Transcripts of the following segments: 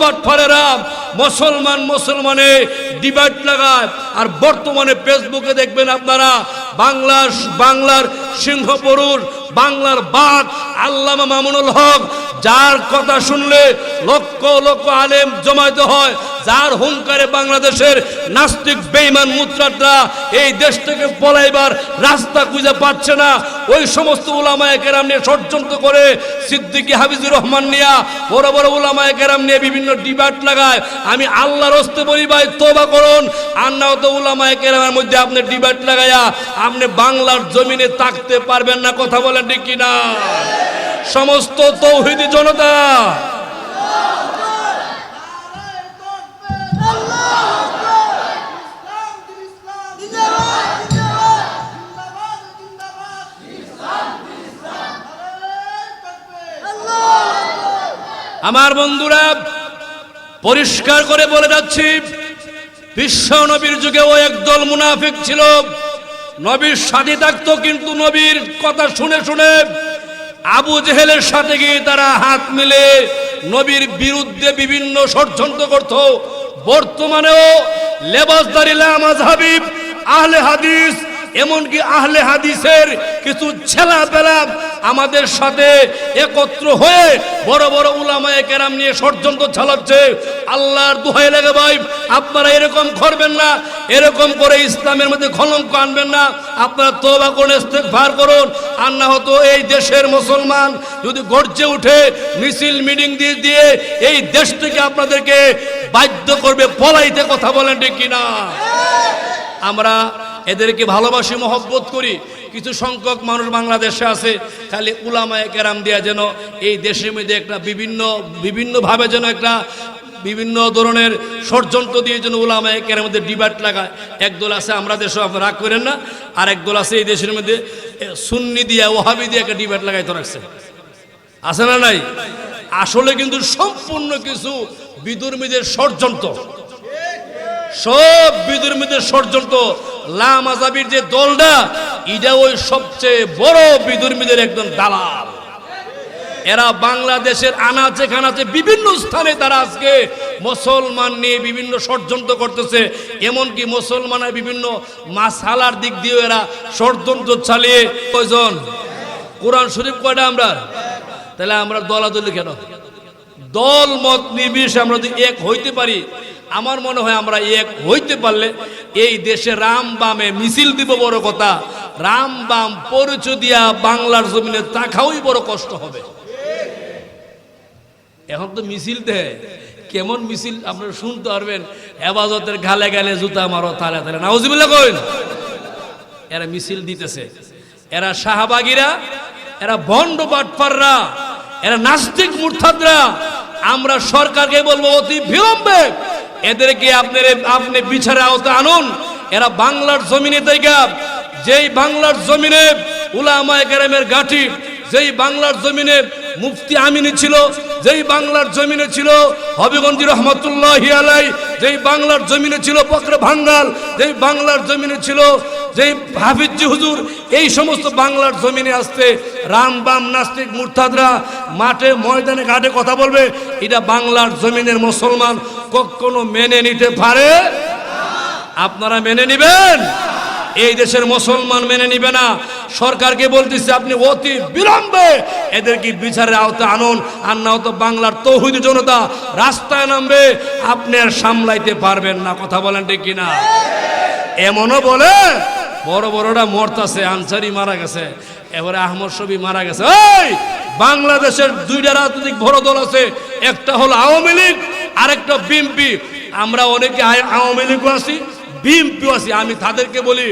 বাটফারেরা মুসলমান মুসলমানে ডিবাইট লাগায়। আর বর্তমানে ফেসবুকে দেখবেন আপনারা, বাংলার বাংলার সিংহপুরুষ বাংলার বাঘ, আল্লামা মামুনুল হক, যার কথা শুনলে লক্ষ লক্ষ আলেম জমাইতে হয়। যার হুঙ্কারে বাংলাদেশের নাস্তিক বেইমান মুদ্রাটা এই দেশ থেকে পলাইবার রাস্তা খুঁজে পাচ্ছে না। ওই সমস্ত উলামায়ে কেরাম নিয়ে ষড়যন্ত্র করে সিদ্দিকী হাবিজুর রহমান নিয়া বড় বড় উলামায়ে কেরাম নিয়ে বিভিন্ন ডিবাট লাগায়। আমি আল্লাহর হস্তে বলি, ভাই তোবা করুন। আর না তো উলামায়ে কেরামের মধ্যে আপনি ডিবাট লাগাইয়া আপনি বাংলার জমিনে তাকতে পারবেন না। কথা বলেন ঠিক কিনা? সমস্ত তৌহিদি জনতা আমার বন্ধুরা, পরিষ্কার করে বলে যাচ্ছি, বিশ্ব নবীর যুগেও একদল মুনাফিক ছিল। নবীর সাথে থাকতো কিন্তু নবীর কথা শুনে শুনে আবু জেহেলের সাথে গিয়ে তারা হাত মিলে নবীর বিরুদ্ধে বিভিন্ন ষড়যন্ত্র করত। বর্তমানেও লেবাসদারি লামাজ হাবিব আহলে হাদিস, এমনকি আহলে হাদিসের কিছু ছেলা পেলা আমাদের সাথে একত্র হয়ে বড় বড় উলামায়ে কেরাম নিয়ে ষড়যন্ত্র চালাচ্ছে। আল্লাহর দুহাই লাগে ভাই, আপনারা এরকম করবেন না, এরকম করে ইসলামের মধ্যে খলঙ্ক আনবেন না। আপনারা তোবা করে ভার করুন। আর না হতো এই দেশের মুসলমান যদি গর্জে উঠে মিছিল, মিটিং দিয়ে দিয়ে এই দেশ থেকে আপনাদেরকে বাধ্য করবে, পলাইতে কথা বলেন ঠিক কিনা? আমরা এদেরকে ভালোবাসি, মহব্বত করি। কিছু সংখ্যক মানুষ বাংলাদেশে আছে, খালি উলামায় কেরাম দিয়া যেন এই দেশের মধ্যে একটা বিভিন্ন, বিভিন্নভাবে যেন একটা বিভিন্ন ধরনের ষড়যন্ত্র দিয়ে যেন উলামায়ে কেরামের মধ্যে ডিবাট লাগায়। একদল আছে, আমরা দেশে রাগ করেন না আর একদল আছে, এই দেশের মধ্যে সুন্নি দিয়া, ওহাবি দিয়ে একটা ডিবাট লাগাইতে রাখছে। আছে না নাই? আসলে কিন্তু সম্পূর্ণ কিছু বিদুর্মীদের ষড়যন্ত্র। সব বিদুর্মীদের ষড়যন্ত্র। লামাজাবির যে দলটা, এটা ওই সবচেয়ে বড় বিদুর্মীদের একজন দালাল। এরা বাংলাদেশের আনাচে খানাচে বিভিন্ন স্থানে তারা আজকে মুসলমান নিয়ে বিভিন্ন ষড়যন্ত্র করতেছে, এমনকি মুসলমানের বিভিন্ন মাসালার দিক দিয়ে এরা ষড়যন্ত্র চালিয়ে কয়জন? কোরআন শরীফ কয়টা আমরা? তাহলে আমরা দলাদলি কেন? দল, মত, নির্বিশেষে আমরা যদি এক হইতে পারি, আমার মনে হয় আমরা এক হইতে পারলে এই দেশে রাম বামে মিছিল দিব বড় কথা। রাম বাম পরিচয় দিয়া বাংলার জমিনে তাকাওই বড় কষ্ট হবে। এখন তো মিছিল দেয় কেমন মিছিল আপনারা শুনতে পারবেন। হেফাজতের গালে গালে জুতা মারো, তালে তালে। নাউজিবুল্লাহ কইন। এরা মিছিল দিতেছে। এরা শাহবাগীরা, এরা ভণ্ড বাটপাররা এরা নাস্তিক মূর্থাদরা আমরা সরকারকে বলব অতি বিলম্বে এদেরকে আপনার আপনি বিচারে আওতা আনুন। এরা বাংলার জমিনে থেকে যেই বাংলার জমিনে উলামায়ে কেরামের গাঠি যেই বাংলার জমিনে মুফতি আমিনী ছিল, যেই বাংলার জমিনে ছিল হবিগঞ্জ রহমতুল্লাহ আলাই, যেই বাংলার জমিনে ছিল বকরে ভাঙ্গাল যেই বাংলার জমিনে ছিল যেই হাফিজি হুজুর, এই সমস্ত বাংলার জমিনে আসতে রাম বাম নাস্তিক মুরতাদরা মাঠে ময়দানে ঘাটে কথা বলবে, এটা বাংলার জমিনের মুসলমান কখনো মেনে নিতে পারে? আপনারা মেনে নেবেন? এই দেশের মুসলমান মেনে নিবে না। সরকারকে বলতেছে, আপনি অতি বিলম্বে এদেরকে বিচারের আওতা আনুন। আর না হতো বাংলার তৌহিদ জনতা রাস্তায় নামবে, আপনি আর সামলাইতে পারবেন না। কথা বলেন ঠিক কিনা? এমনও বলে, বড় বড়রা মরতাছে, আনসারি মারা গেছে, এবারে আহমদ শবি মারা গেছে। ওই বাংলাদেশের দুইটা রাজনৈতিক বড় দল আছে, একটা হলো আওয়ামী লীগ আরেকটা বিএনপি আমরা অনেকে আওয়ামী লীগও আছি বিএনপিও আছি। আমি তাদেরকে বলি,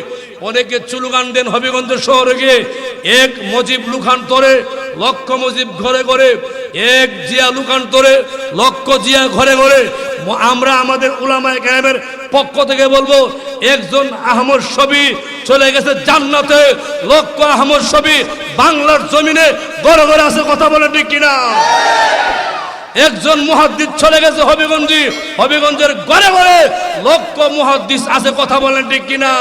অনেকে চুলুগান দেন হবিগঞ্জ শহরে গিয়ে, এক মজিব লুখান তরে, লক্ষ মজিব ঘরে ঘরে, এক জিয়া লুকান তরে, লক্ষ জিয়া ঘরে ঘরে। আমরা আমাদের উলামায়ে কেরামের পক্ষ থেকে বলব, একজন আহমদ ছবি চলে গেছে জান্নাতে, লক্ষ আহমদ ছবি বাংলার জমিনে, ঘরে ঘরে আছে, কথা বলে ঠিক কিনা? একজন মুহাদ্দিস চলে গেছে হবিগঞ্জি। হবিগঞ্জের ঘরে ঘরে লক্ষ মুহাদ্দিস আছে, কথা বলেন ঠিক কিনা?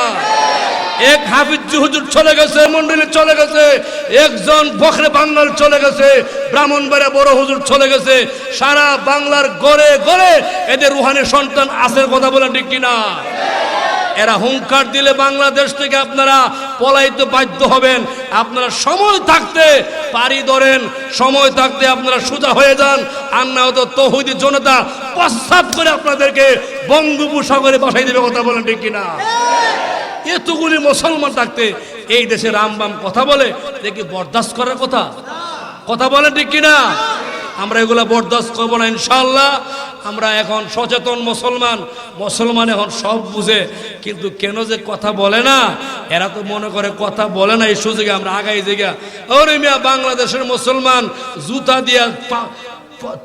এক হাফিজ হুজুর চলে গেছে, মন্ডলী চলে গেছে, একজন বখরে বাংলার চলে গেছে, ব্রাহ্মণবাড়িয়া বড় হুজুর চলে গেছে। সারা বাংলার গড়ে গড়ে এদের রুহানি সন্তান আসের কথা বলে ঠিক কিনা? এরা হুঙ্কার দিলে বাংলাদেশ থেকে আপনারা পলাইতে বাধ্য হবেন। আপনারা সময় থাকতে পারি ধরেন, সময় থাকতে আপনারা সোজা হয়ে যান। আর না হতো তহুদি জনতা প্রস্তাব করে আপনাদেরকে বঙ্গোপসাগরে বাসাই দেবে, কথা বলেন ঠিক কিনা? এতগুলি মুসলমান থাকতে এই দেশে রামবাম কথা বলে, দেখি বরদাস্ত করার কথা? কথা বলেন ঠিক কিনা? আমরা এগুলা বরদাস্ত করব না ইনশাল্লাহ আমরা এখন সচেতন মুসলমান মুসলমান এখন সব বুঝে। কিন্তু কেন যে কথা বলে না? এরা তো মনে করে কথা বলে না, এই সুযোগে আমরা আগাই জায়গা ওরে মিয়া, বাংলাদেশের মুসলমান, জুতা দিয়া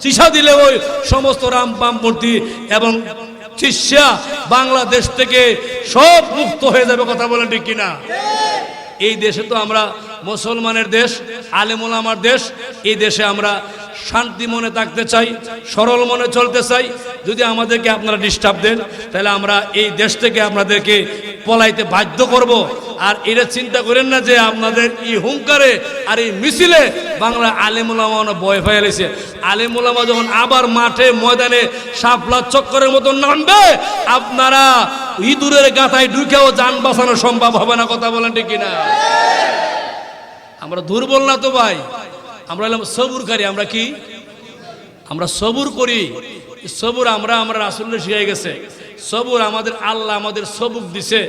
চিসা দিলে ওই সমস্ত রাম বামপন্থী এবং চিস্যা বাংলাদেশ থেকে সব মুক্ত হয়ে যাবে, কথা বলেন ঠিক কিনা? এই দেশে তো আমরা মুসলমানের দেশ আলেমুল আমার দেশ, এই দেশে আমরা শান্তি মনে থাকতে চাই, সরল মনে চলতে চাই। যদি আমাদেরকে আপনারা ডিস্টার্ব দেন, তাহলে আমরা এই দেশ থেকে আপনাদেরকে পলাইতে বাধ্য করব। আর এটা চিন্তা করেন না যে আপনাদের এই হুঙ্কারে আর এই মিছিলে বাংলা আলেমুলামা ভয় ভয় এলেছে। আলেমুলামা যখন আবার মাঠে, ময়দানে সাপলা চক্করের মতন নামবে, আপনারা ইঁদুরের গাথায় ঢুকেও যান বাঁচানো সম্ভব হবে না, কথা বলেন ঠিক কিনা? আমরা দুর্বল না তো ভাই? আমরা হলাম সবুরকারী, আমরা কি? আমরা সবুর করি। সবুর আমরা আমরা আসলে শিখে গেছে। সবুর আমাদের আল্লাহ আমাদের সবুক দিছে।